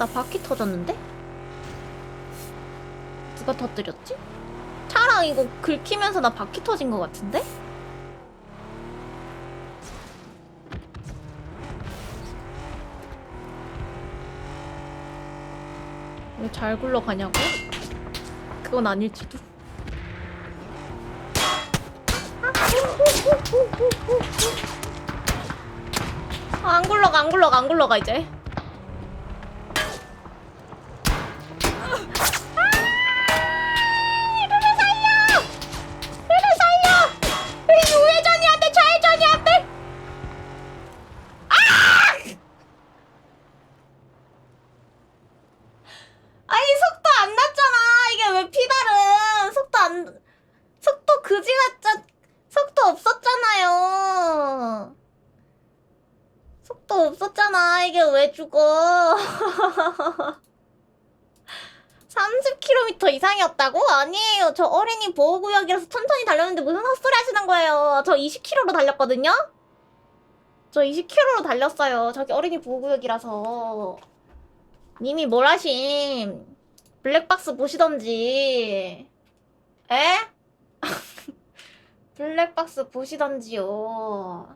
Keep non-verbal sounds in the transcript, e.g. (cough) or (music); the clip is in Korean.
나 바퀴 터졌는데? 누가 터뜨렸지? 차랑 이거 긁히면서 나 바퀴 터진 것 같은데? 왜 잘 굴러가냐고? 그건 아닐지도. 아, 안 굴러가, 안 굴러가, 안 굴러가, 이제. 그지 같자, 속도 없었잖아요! 속도 없었잖아. 이게 왜 죽어? (laughs) 30km 이상이었다고? 아니에요. 저 어린이 보호구역이라서 천천히 달렸는데 무슨 헛소리 하시는 거예요. 저 20km로 달렸거든요? 저 20km로 달렸어요. 저기 어린이 보호구역이라서. 님이 뭘 하심? 블랙박스 보시던지. 에? 블랙박스 보시던지요.